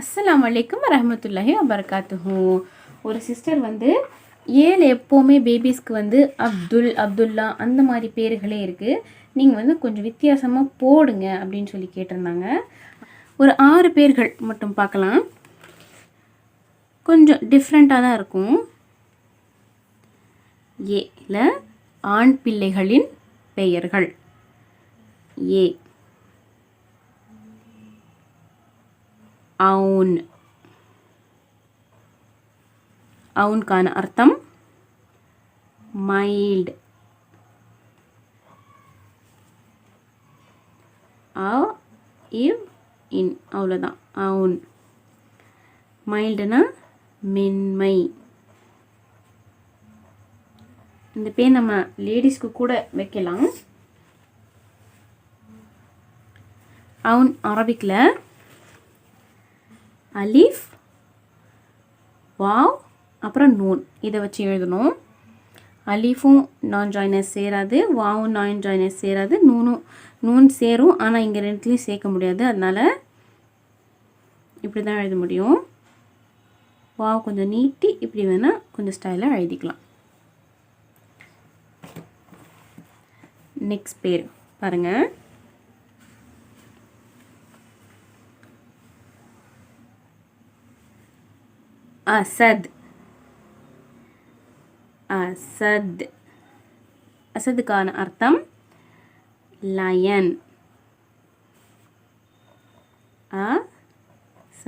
அஸ்லாம் வலைக்கம் வரமத்துல்லாஹி வபர்காத்துஹூ ஒரு சிஸ்டர் வந்து ஏழு எப்போவுமே பேபிஸ்க்கு வந்து அப்துல் அப்துல்லா அந்த மாதிரி பேர்களே இருக்குது நீங்கள் வந்து கொஞ்சம் வித்தியாசமாக போடுங்க அப்படின்னு சொல்லி கேட்டிருந்தாங்க. ஒரு ஆறு பேர்கள் மட்டும் பார்க்கலாம். கொஞ்சம் டிஃப்ரெண்ட்டாக தான் இருக்கும். ஏல ஆண் பிள்ளைகளின் பெயர்கள். ஏ అవున్ అవున్ அர்த்தம் மைல்டு మైల్డ్ அவ் இவ் இன் அவ்வளோதான் அவுன் மைல்டுனா மென்மை. இந்த பேர் நம்ம லேடிஸ்க்கு கூட வைக்கலாம். அவுன் அரபிக்கில் அலிஃப் வாவ் அப்புறம் நூன். இதை வச்சு எழுதணும். அலிஃபும் நான் ஜாயினஸ் சேராது வாவும் நான் ஜாயினஸ் சேராது நூனும் நூன் சேரும். ஆனால் இங்கே ரெண்டுலேயும் சேர்க்க முடியாது. அதனால் இப்படி தான் எழுத முடியும். வாவ் கொஞ்சம் நீட்டி இப்படி வேணால் கொஞ்சம் ஸ்டைலாக எழுதிக்கலாம். நெக்ஸ்ட் பேர் பாருங்கள் அசத். அசத். அசதுக்கான அர்த்தம் லயன் அ ச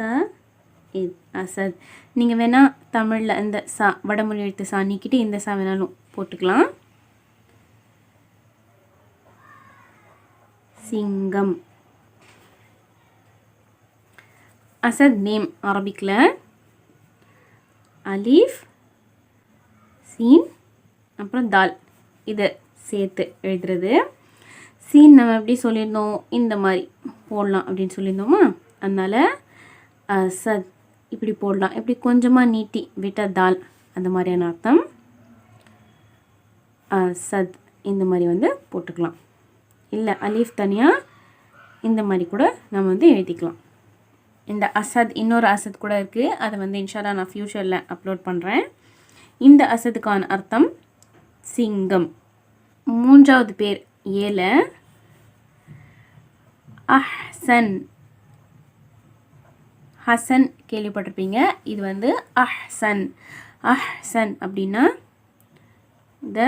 அசத். நீங்கள் வேணால் தமிழில் இந்த சா வடமொழி எழுத்து சா நீக்கிட்டு இந்த சா வேணாலும் போட்டுக்கலாம். சிங்கம். அசத் நேம் அரபிக்கில் அலீஃப் சீன் அப்புறம் தால். இதை சேர்த்து எழுதுறது. சீன் நம்ம எப்படி சொல்லியிருந்தோம்? இந்த மாதிரி போடலாம் அப்படின்னு சொல்லியிருந்தோமா? அதனால் சத் இப்படி போடலாம். இப்படி கொஞ்சமாக நீட்டி விட்ட தால். அந்த மாதிரியான அர்த்தம். சத் இந்த மாதிரி வந்து போட்டுக்கலாம். இல்லை அலீஃப் தனியாக இந்த மாதிரி கூட நம்ம வந்து எழுதிக்கலாம். இந்த அசத் இன்னொரு அசத் கூட இருக்குது அதை வந்து இன்ஷாலா நான் ஃப்யூச்சரில் அப்லோட் பண்ணுறேன் இந்த அசதுக்கான அர்த்தம் சிங்கம். மூன்றாவது பேர் ஏல. அஹ்சன். ஹசன் கேள்விப்பட்டிருப்பீங்க. இது வந்து அஹ்சன். அஹ்சன் அப்படின்னா the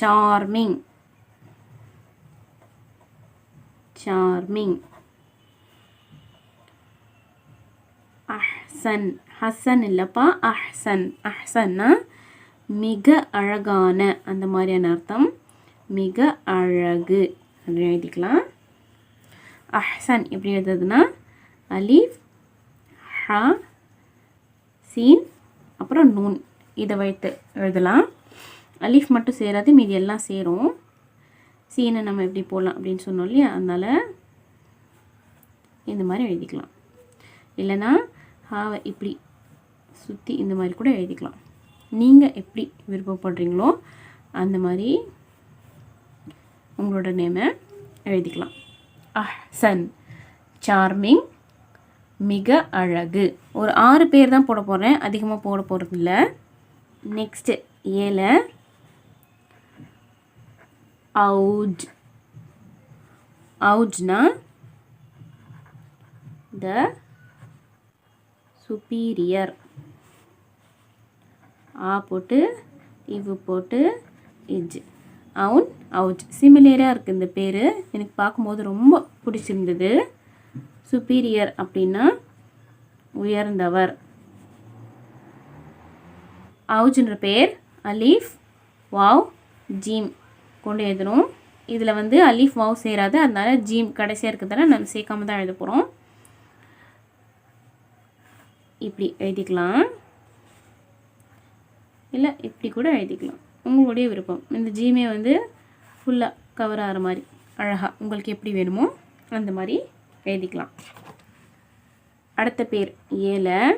charming charming Ahsan Hasan இல்லைப்பா அஹ்சன். அஹ்சன்னா மிக அழகான அந்த மாதிரியான அர்த்தம். மிக அழகு. அப்படின்னு எழுதிக்கலாம். அஹ்சன் எப்படி எழுதுறதுன்னா அலீஃப் ஹா சீன் அப்புறம் நூன். இதை வைத்து எழுதலாம். அலீஃப் மட்டும் சேராது மீதி எல்லாம் சேரும். சீனை நம்ம எப்படி போடலாம் அப்படின்னு சொன்னோம் இல்லையா? அதனால் இந்த மாதிரி எழுதிக்கலாம். இல்லைன்னா ஹாவை இப்படி சுற்றி இந்த மாதிரி கூட எழுதிக்கலாம். நீங்கள் எப்படி விருப்பப்படுறீங்களோ அந்த மாதிரி உங்களோட நேமை எழுதிக்கலாம். அஹ்சன் சார்மிங் மிக அழகு. ஒரு ஆறு பேர் தான் போட போகிறேன் அதிகமாக போட போகிறதில்ல நெக்ஸ்ட்டு ஏழை அவுஜ் அவுட்னா த சுப்பீரியர் ஆ போட்டு இவு போட்டு இஜ் அவுன் அவுஜ் சிமிலராக இருக்குது இந்த பேர். எனக்கு பார்க்கும்போது ரொம்ப பிடிச்சிருந்தது. சுப்பீரியர் அப்படின்னா உயர்ந்தவர். அவுஜ்ன்ற பேர் அலீஃப் வாவ் ஜீம் கொண்டு எழுதணும். இதில் வந்து அலீஃப் வாவ் சேராது. அதனால ஜீம் கடைசியாக இருக்கிறதால நம்ம சேர்க்காம தான் எழுத போகிறோம் இப்படி எழுதிக்கலாம். இல்லை இப்படி கூட எழுதிக்கலாம். உங்களுடைய விருப்பம். இந்த ஜிமே வந்து ஃபுல்லாக கவர் ஆகிற மாதிரி அழகாக உங்களுக்கு எப்படி வேணுமோ அந்த மாதிரி எழுதிக்கலாம். அடுத்த பேர் ஏல.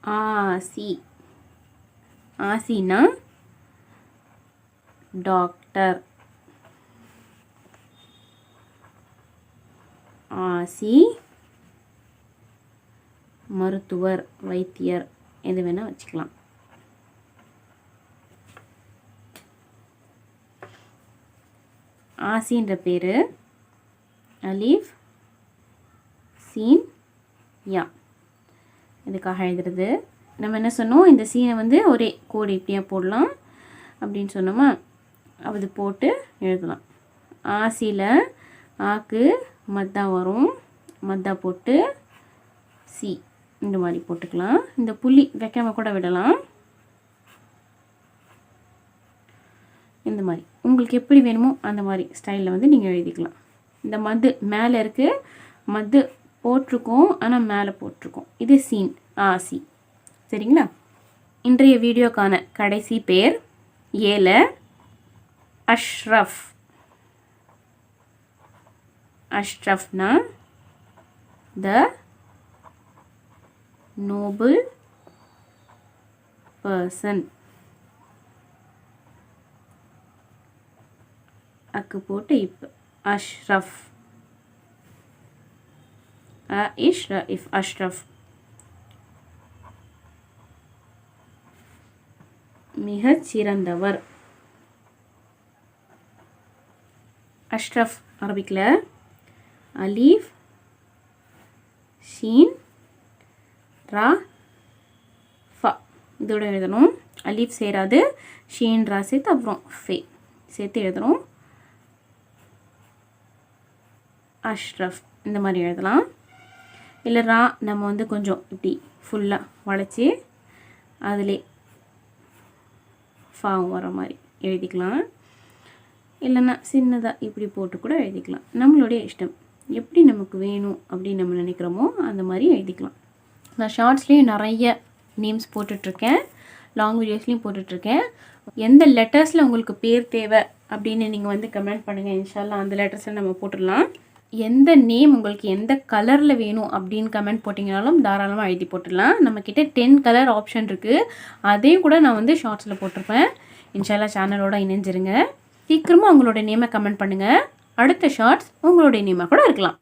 ஆசி ஆசினா டாக்டர். ஆசி மருத்துவர் வைத்தியர் எது வேணால் வச்சுக்கலாம். ஆசின்ற பேர் அலீஃப் சீன் யா. இதுக்காக எழுதுறது. நம்ம என்ன சொன்னோம்? இந்த சீனை வந்து ஒரே கோடு இப்படியாக போடலாம் அப்படின்னு சொன்னோமா? அது போட்டு எழுதலாம். ஆசியில் ஆக்கு மத்தா வரும். மத்தா போட்டு சி. இந்த மாதிரி போட்டுக்கலாம். இந்த புள்ளி வைக்காம கூட விடலாம். இந்த மாதிரி. உங்களுக்கு எப்படி வேணுமோ அந்த மாதிரி ஸ்டைலில் வந்து நீங்கள் எழுதிக்கலாம். இந்த மது மேலே இருக்குது மது போட்டிருக்கோம். ஆனால் மேலே போட்டிருக்கோம். இது சீன். ஆசி சரிங்களா? இன்றைய வீடியோக்கான கடைசி பேர் ஏல அஷ்ரஃப். அஷ்ரஃப்னா த நோபல் பர்சன். அக்கு போட்டு இப்போ அஷ்ரஃப். அ இஷ் ர இஃப் அஷ்ரஃப். மிகச் சிறந்தவர். அஷ்ரஃப் அரபிக்கில் அலீஃப் ஷீன் ரா ஃப. இதோட எழுதணும். அலீஃப் சேராது. ஷீன் ரா சேர்த்து அப்புறம் ஃபே சேர்த்து எழுதணும். அஷ்ரஃப் இந்த மாதிரி எழுதலாம். இல்லை ரா நம்ம வந்து கொஞ்சம் இப்படி ஃபுல்லாக வளைச்சி அதிலே ஃபாவும் வர மாதிரி எழுதிக்கலாம். இல்லைன்னா சின்னதாக இப்படி போட்டு கூட எழுதிக்கலாம். நம்மளுடைய இஷ்டம். எப்படி நமக்கு வேணும் அப்படின்னு நம்ம நினைக்கிறோமோ அந்த மாதிரி எழுதிக்கலாம். நான் ஷார்ட்ஸ்லேயும் நிறைய நேம்ஸ் போட்டுட்ருக்கேன் லாங் வீடியோஸ்லேயும் போட்டுட்ருக்கேன் எந்த லெட்டர்ஸில் உங்களுக்கு பேர் தேவை அப்படின்னு நீங்கள் வந்து கமெண்ட் பண்ணுங்கள் இன்ஷால்லாம் அந்த லெட்டர்ஸில் நம்ம போட்டுடலாம். எந்த நேம் உங்களுக்கு எந்த கலரில் வேணும் அப்படின்னு கமெண்ட் போட்டிங்கனாலும் தாராளமாக எழுதி போட்டுடலாம். நம்மக்கிட்ட டென் கலர் ஆப்ஷன் இருக்குது அதையும் கூட நான் வந்து ஷார்ட்ஸில் போட்டிருப்பேன். இன்ஷால்லா சேனலோட இணைஞ்சிருங்க. சீக்கிரமாக உங்களோட நேமை கமெண்ட் பண்ணுங்கள் அடுத்த ஷார்ட்ஸ் உங்களுடைய நேமாக கூட இருக்கலாம்.